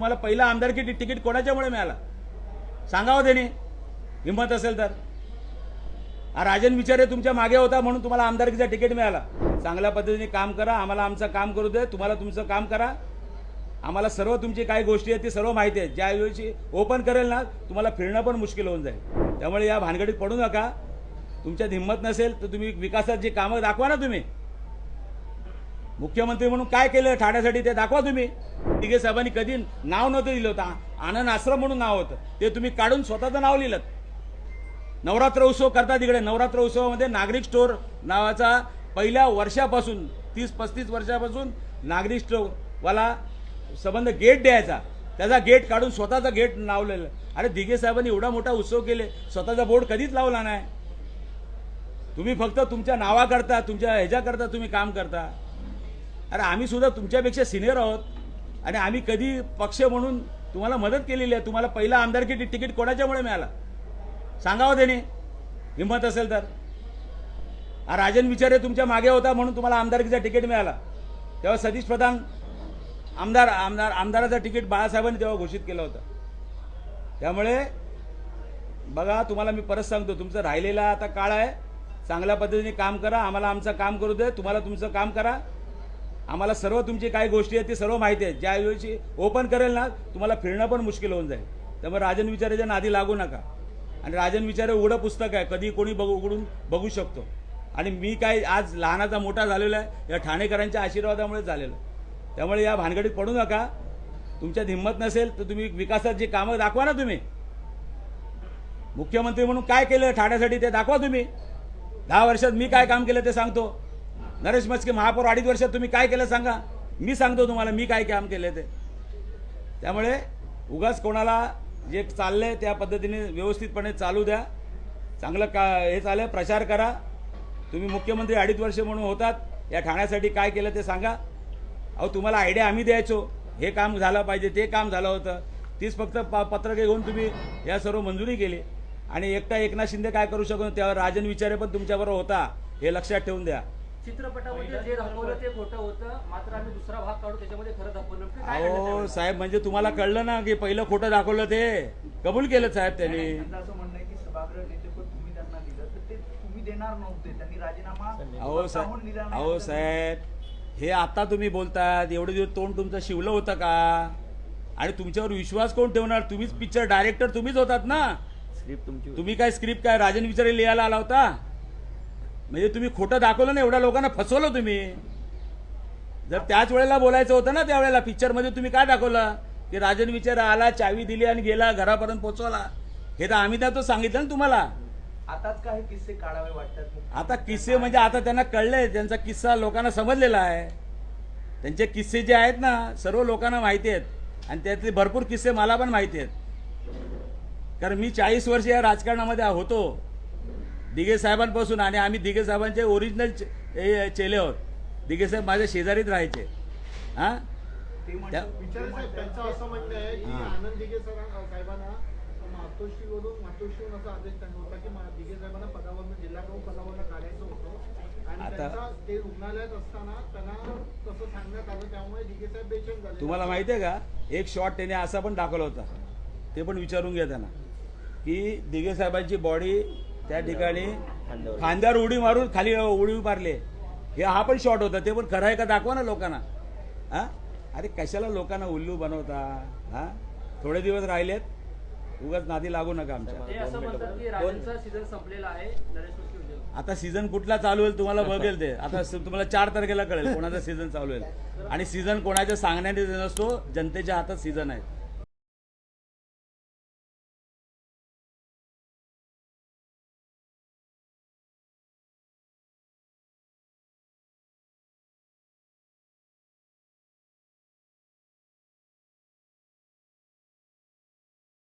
मला पहिला आमदारकी तिकीट कोणाच्यामुळे मिळाला? सांगावं हो त्याने. हिंमत असेल तर. राजन विचारे तुमच्या मागे होता म्हणून तुम्हाला आमदारकीचा तिकीट मिळाला. चांगल्या पद्धतीने काम करा आम्हाला आमचं काम करू दे तुम्हाला तुमचं काम करा. आम्हाला सर्व तुमची काही गोष्टी आहेत ती सर्व माहिती आहे ज्या दिवशी ओपन करेल ना तुम्हाला फिरणं पण मुश्किल होऊन जाईल. त्यामुळे या भानगडीत पडू नका. तुमच्यात हिंमत नसेल तर तुम्ही विकासाची कामं दाखवा ना तुम्ही. मुख्यमंत्री म्हणून काय केलं ठाण्यासाठी ते दाखवा तुम्ही. तिघे साहेबांनी कधी नाव नव्हतं दिलं होतं. आनंद आश्रम म्हणून नाव होतं. ते तुम्ही काढून स्वतःचं नाव लिहिलं नवरात्र उत्सव करता तिकडे नवरात्र उत्सवामध्ये नागरिक स्टोअर नावाचा पहिल्या वर्षापासून तीस पस्तीस वर्षापासून नागरिक स्टोअरवाला संबंध गेट द्यायचा. त्याचा गेट काढून स्वतःचा गेट लावलेलं. अरे दिघे साहेबांनी एवढा मोठा उत्सव केले. स्वतःचा बोर्ड कधीच लावला नाही. तुम्ही फक्त तुमच्या नावाकरता तुमच्या ह्याच्याकरता तुम्ही काम करता. अरे आम्ही सुद्धा तुमच्यापेक्षा सिनियर आहोत. आणि आम्ही कधी पक्ष म्हणून तुम्हाला मदत केलेली आहे. तुम्हाला पहिला आमदारकी तिकीट कोणाच्यामुळे मिळाला? सांगावं त्याने. हिंमत असेल तर. हा राजन विचारे तुमच्या मागे होता म्हणून तुम्हाला आमदारकीचा तिकीट मिळाला. तेव्हा सतीश प्रधान आमदार आमदार आमदाराचं तिकीट बाळासाहेबांनी तेव्हा घोषित केलं होतं. त्यामुळे बघा तुम्हाला मी परत सांगतो तुमचं राहिलेला आता काळ आहे. चांगल्या पद्धतीने काम करा. आम्हाला आमचं काम करू दे. तुम्हाला तुमचं काम करा. आम्हाला सर्व तुमची काही गोष्टी आहेत ती सर्व माहिती आहे ज्या दिवशी ओपन करेल ना तुम्हाला फिरणं पण मुश्किल होऊन जाईल. त्यामुळे राजन विचारेच्या नादी लागू नका. आणि राजन विचारे उघडं पुस्तक आहे कधी कोणी बघू उघडून बघू शकतो. आणि मी काय आज लहानाचा मोठा झालेला आहे या ठाणेकरांच्या आशीर्वादामुळे झालेलं आहे. त्यामुळे या भानगडीत पडू नका. तुमच्यात हिंमत नसेल तर तुम्ही विकासात जी कामं दाखवा ना तुम्ही. मुख्यमंत्री म्हणून काय केलं ठाण्यासाठी ते दाखवा तुम्ही. दहा वर्षात मी काय काम केलं ते सांगतो. नरेश मस्के महापौर अडीच वर्षात तुम्ही काय केलं सांगा. मी सांगतो तुम्हाला मी काय काम केलं ते. त्यामुळे उगाच कोणाला जे चाललंय त्या पद्धतीने व्यवस्थितपणे चालू द्या. चांगलं का हे चालेल प्रचार करा. तुम्ही मुख्यमंत्री अडीच वर्ष म्हणून होतात या ठाण्यासाठी काय केलं ते सांगा. अहो तुम्हाला आयडिया आम्ही द्यायचो. हे काम झालं पाहिजे ते काम झालं होतं. तीच फक्त प पत्रके घेऊन तुम्ही या सर्व मंजुरी केली. आणि एकटा एकनाथ शिंदे काय करू शकतो? त्यावर राजन विचारे पण तुमच्याबरोबर होता हे लक्षात ठेवून द्या. चित्रपटामध्ये जे दाखवलं ते खोटं होतं. मात्र आम्ही दुसरा भाग काढू त्याच्यामध्ये खरं दाखवलं की काय घडलं अहो? साहेब म्हणजे तुम्हाला कळलं ना की पहिलं खोटं दाखवलं ते? कबूल केलं साहेब त्यांनी? त्यांचं असं म्हणणं आहे की सभागृह नेते पण तुम्ही त्यांना दिलं तर ते तुम्ही देणार नव्हते. त्यांनी राजीनामा अहो स्वतःहून दिला साहेब नाही अहो तर- साहेब हे आता तुम्ही बोलतात एवढे दिवस तोंड तुमचं शिवलं होतं का? आणि तुमच्यावर विश्वास कोण ठेवणार? तुम्हीच पिक्चर डायरेक्टर तुम्हीच होतात ना? स्क्रिप्ट तुमची तुम्ही काय स्क्रिप्ट काय राजन विचारे लिहायला आला होता? म्हणजे तुम्ही खोटं दाखवलं ना एवढ्या लोकांना फसवलं तुम्ही. जर त्याच वेळेला बोलायचं होतं ना त्यावेळेला पिक्चरमध्ये तुम्ही काय दाखवलं? की राजन विचार आला चावी दिली आणि गेला घरापर्यंत पोचवला. हे तर आम्ही त्यात सांगितलं ना तुम्हाला. आताच काही किस्से काढावे वाटतात आता किस्से म्हणजे आता त्यांना कळलंय त्यांचा किस्सा लोकांना समजलेला आहे. त्यांचे किस्से जे आहेत ना सर्व लोकांना माहिती आहेत. आणि त्यातले भरपूर किस्से मला पण माहिती आहेत. कारण मी चाळीस वर्ष या राजकारणामध्ये होतो. दिघे साहेबांपासून आणि आम्ही दिघे साहेबांचे ओरिजिनल चेले आहोत. दिघे साहेब माझ्या शेजारीत राहायचे. हां? ते त्या- म्हणतात विचार साहेब त्यांचं असं म्हणणं आहे की. आनंद दिघे सरां साहेबांना मातोश्रीवरून मातोश्रीवरून असा आदेश त्यांना होता की मा- दिघे साहेबांना पदावरनं जिल्हा प्रमुख पदावरनं काढायचं होतं. आणि आता- त्यांचा ते रुग्णालयात असताना त्यांना तसं सांगण्यात आलं त्यामुळे दिघे साहेब बेचैन झाले. तुम्हाला माहिती आहे का? एक शॉट त्याने असा पण दाखवला होता. ते पण विचारून घ्या त्यांना. की दिघे साहेबांची बॉडी त्या ठिकाणी खांद्यावर. उडी मारून खाली उडी मारले. हे हा पण शॉट होता. ते पण खरं आहे का दाखवा ना लोकांना. हा? अरे कशाला लोकांना उल्लू बनवता? हा? थोडे दिवस राहिलेत. उगाच नादी लागू नका आमच्या. सीझन संपलेला आहे. आता सीझन कुठला चालू होईल तुम्हाला बघेल ते. आता तुम्हाला चार तारखेला कळेल कोणाचा सीझन चालू होईल. आणि सीझन कोणाच्या सांगण्याने नसतो जनतेच्या हातात सीझन आहे.